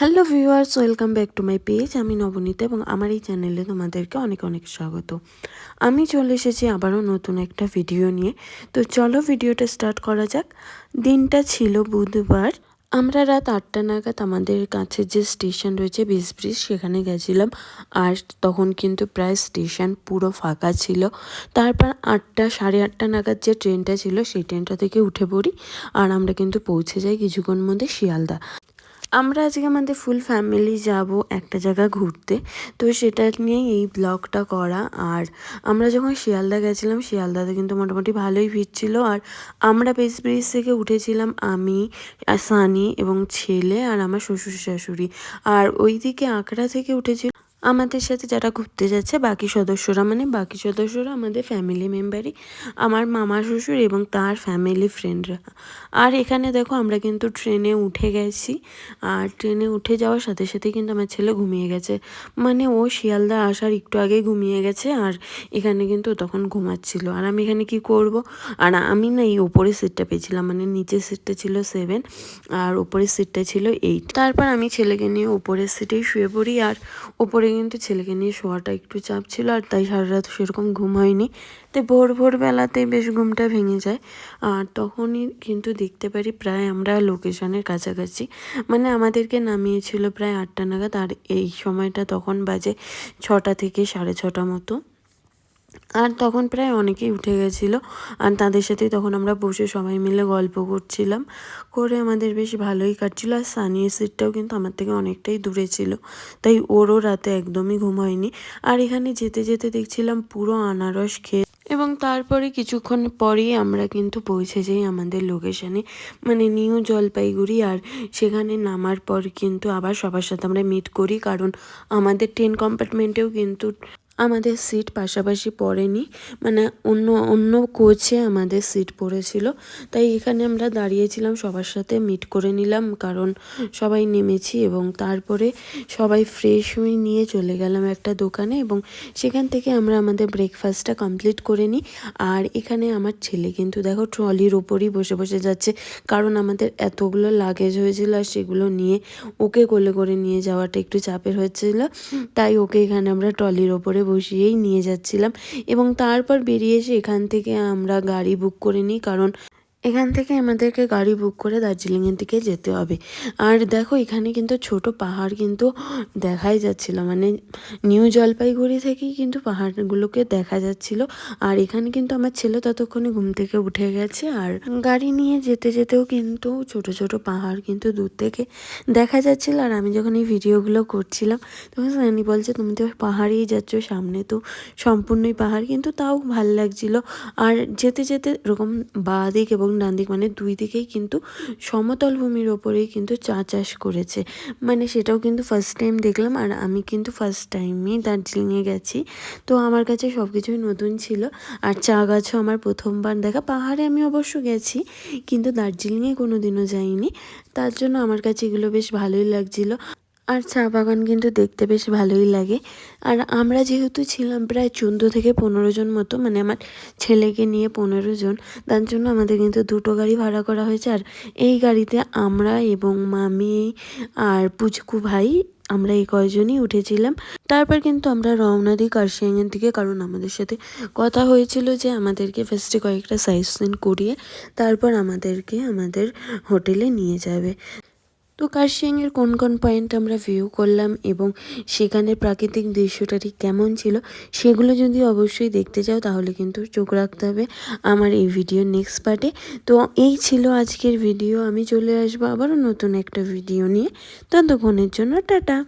Hello viewers welcome back to my page আমি নবনীতা এবং আমার এই চ্যানেলে তোমাদেরকে অনেক অনেক স্বাগত। আমি চলে এসেছি আবারও নতুন একটা ভিডিও নিয়ে। তো চলো ভিডিওটা স্টার্ট করা যাক। দিনটা ছিল বুধবার। আমরা রাত আটটা নাগাদ আমাদের কাছে যে স্টেশন রয়েছে বিসব্রিজ সেখানে গেছিলাম। আর তখন কিন্তু প্রায় স্টেশন পুরো ফাঁকা ছিল। তারপর আটটা, সাড়ে আটটা নাগাদ যে ট্রেনটা ছিল, সেই ট্রেনটা থেকে উঠে পড়ি। আর আমরা কিন্তু পৌঁছে যাই কিছুক্ষণ মধ্যে শিয়ালদা। আমরা আজকে আমাদের ফুল ফ্যামিলি যাব একটা জায়গা ঘুরতে। তো সেটা নিয়েই এই ব্লগটা করা। আর আমরা যখন শিয়ালদা গেছিলাম, শিয়ালদাতে কিন্তু মোটামুটি ভালোই ভিড় ছিল। আর আমরা বেস ব্রিজ থেকে উঠেছিলাম আমি, সানি এবং ছেলে আর আমার শ্বশুর শাশুড়ি আর ওইদিকে আঁকড়া থেকে উঠেছিল আমাদের সাথে যারা ঘুরতে যাচ্ছে, বাকি সদস্যরা মানে বাকি সদস্যরা আমাদের ফ্যামিলি মেম্বারই আমার মামা শ্বশুর এবং তার ফ্যামিলি ফ্রেন্ডরা আর এখানে দেখো আমরা কিন্তু ট্রেনে উঠে গেছি। আর ট্রেনে উঠে যাওয়ার সাথে সাথে কিন্তু আমার ছেলে ঘুমিয়ে গেছে। মানে ও শিয়ালদা আসার একটু আগে ঘুমিয়ে গেছে আর এখানে কিন্তু তখন ঘুমাচ্ছিল। আর আমি এখানে কি করব? আর আমি না এই ওপরের সিটটা পেয়েছিলাম মানে নিচের সিটটা ছিল সেভেন আর ওপরের সিটটা ছিল এইট তারপর আমি ছেলেকে নিয়ে ওপরের সিটেই শুয়ে পড়ি আর ওপরে কিন্তু ছেলেকে নিয়ে শোয়াটা একটু চাপ ছিল আর তাই সারা রাত সেরকম ঘুম হয়নি। তাই ভোর ভোরবেলাতেই বেশ ঘুমটা ভেঙে যায়। আর তখনই কিন্তু দেখতে পারি প্রায় আমরা লোকেশনের কাছাকাছি। মানে আমাদেরকে নামিয়েছিল প্রায় আটটা নাগাদ আর এই সময়টা তখন বাজে ছটা থেকে সাড়ে ছটা মতো। আর তখন প্রায় অনেকেই উঠে গেছিল আর তাদের সাথে তখন আমরা বসে সবাই মিলে গল্প করছিলাম। করে আমাদের বেশ ভালোই কাটছিলো আর সানির সিটটাও কিন্তু আমার থেকে অনেকটাই দূরে ছিল, তাই ওরও রাতে একদমই ঘুম হয়নি। আর এখানে যেতে যেতে দেখছিলাম পুরো আনারস খেয়ে এবং তারপরে কিছুক্ষণ পরেই আমরা কিন্তু পৌঁছে যাই আমাদের লোকেশানে মানে নিউ জলপাইগুড়ি। আর সেখানে নামার পর কিন্তু আবার সবার সাথে আমরা মিট করি, কারণ আমাদের ট্রেন কম্পার্টমেন্টেও কিন্তু আমাদের সিট পাশাপাশি পড়েনি। মানে অন্য অন্য কোচে আমাদের সিট পড়েছিল। তাই এখানে আমরা দাঁড়িয়েছিলাম, সবার সাথে মিট করে নিলাম, কারণ সবাই নেমেছি এবং তারপরে সবাই ফ্রেশ হয়ে নিয়ে চলে গেলাম একটা দোকানে এবং সেখান থেকে আমরা আমাদের ব্রেকফাস্টটা কমপ্লিট করে নিই। আর এখানে আমার ছেলে কিন্তু দেখো ট্রলির ওপরই বসে বসে যাচ্ছে, কারণ আমাদের এতগুলো লাগেজ হয়েছিল আর সেগুলো নিয়ে ওকে কোলে করে নিয়ে যাওয়াটা একটু চাপের হয়েছিল তাই ওকে এখানে আমরা ট্রলির ওপরে বসিয়েই নিয়ে যাচ্ছিলাম এবং তারপর বেরিয়ে এসে এখান থেকে আমরা গাড়ি বুক করে নিই, কারণ এখান থেকে আমাদেরকে গাড়ি বুক করে দার্জিলিংয়ের দিকে যেতে হবে। আর দেখো, এখানে কিন্তু ছোট পাহাড় কিন্তু দেখাই যাচ্ছিল। মানে নিউ জলপাইগুড়ি থেকেই কিন্তু পাহাড়গুলোকে দেখা যাচ্ছিল। আর এখানে কিন্তু আমার ছেলে ততক্ষণে ঘুম থেকে উঠে গেছে। আর গাড়ি নিয়ে যেতে যেতেও কিন্তু ছোট ছোট পাহাড় কিন্তু দূর থেকে দেখা যাচ্ছিল। আর আমি যখন এই ভিডিওগুলো করছিলাম, তখন সানি বলছে, তুমি তো পাহাড়েই যাচ্ছ, সামনে তো সম্পূর্ণই পাহাড়। কিন্তু তাও ভালো লাগছিল। আর যেতে যেতে এরকম বাঁ দিক এবং ডান দিক মানে দুই দিকেই কিন্তু সমতল ভূমির ওপরেই কিন্তু চা চাষ করেছে। মানে সেটাও কিন্তু ফার্স্ট টাইম দেখলাম আর আমি কিন্তু ফার্স্ট টাইমই দার্জিলিংয়ে গেছি। তো আমার কাছে সব কিছুই নতুন ছিল। আর চা গাছও আমার প্রথমবার দেখা। পাহাড়ে আমি অবশ্য গেছি, কিন্তু দার্জিলিংয়ে কোনো দিনও যাইনি। তার জন্য আমার কাছে এগুলো বেশ ভালোই লাগছিল। আর চা বাগান কিন্তু দেখতে বেশ ভালোই লাগে। আর আমরা যেহেতু ছিলাম প্রায় চোদ্দ থেকে পনেরো জন মতো মানে আমার ছেলেকে নিয়ে পনেরো জন, তার জন্য আমাদের কিন্তু দুটো গাড়ি ভাড়া করা হয়েছে। আর এই গাড়িতে আমরা এবং মামি আর পুচকু ভাই, আমরা এই কয়জনই উঠেছিলাম। তারপর কিন্তু আমরা রওনা দিই কার্শিয়াংয়ের দিকে, কারণ আমাদের সাথে কথা হয়েছিল যে আমাদেরকে ফার্স্টে কয়েকটা সাইজ সিন করিয়ে তারপর আমাদেরকে আমাদের হোটেলে নিয়ে যাবে। তো কার্শিয়াংয়ের কোন কোন পয়েন্ট আমরা ভিউ করলাম এবং সেখানের প্রাকৃতিক দৃশ্যটা ঠিক কেমন ছিল, সেগুলো যদি অবশ্যই দেখতে চাও তাহলে কিন্তু চোখ রাখতে হবে আমার এই ভিডিও নেক্সট পার্টে তো এই ছিল আজকের ভিডিও আমি চলে আসব আবারও নতুন একটা ভিডিও নিয়ে। ততক্ষণের জন্য টাটা।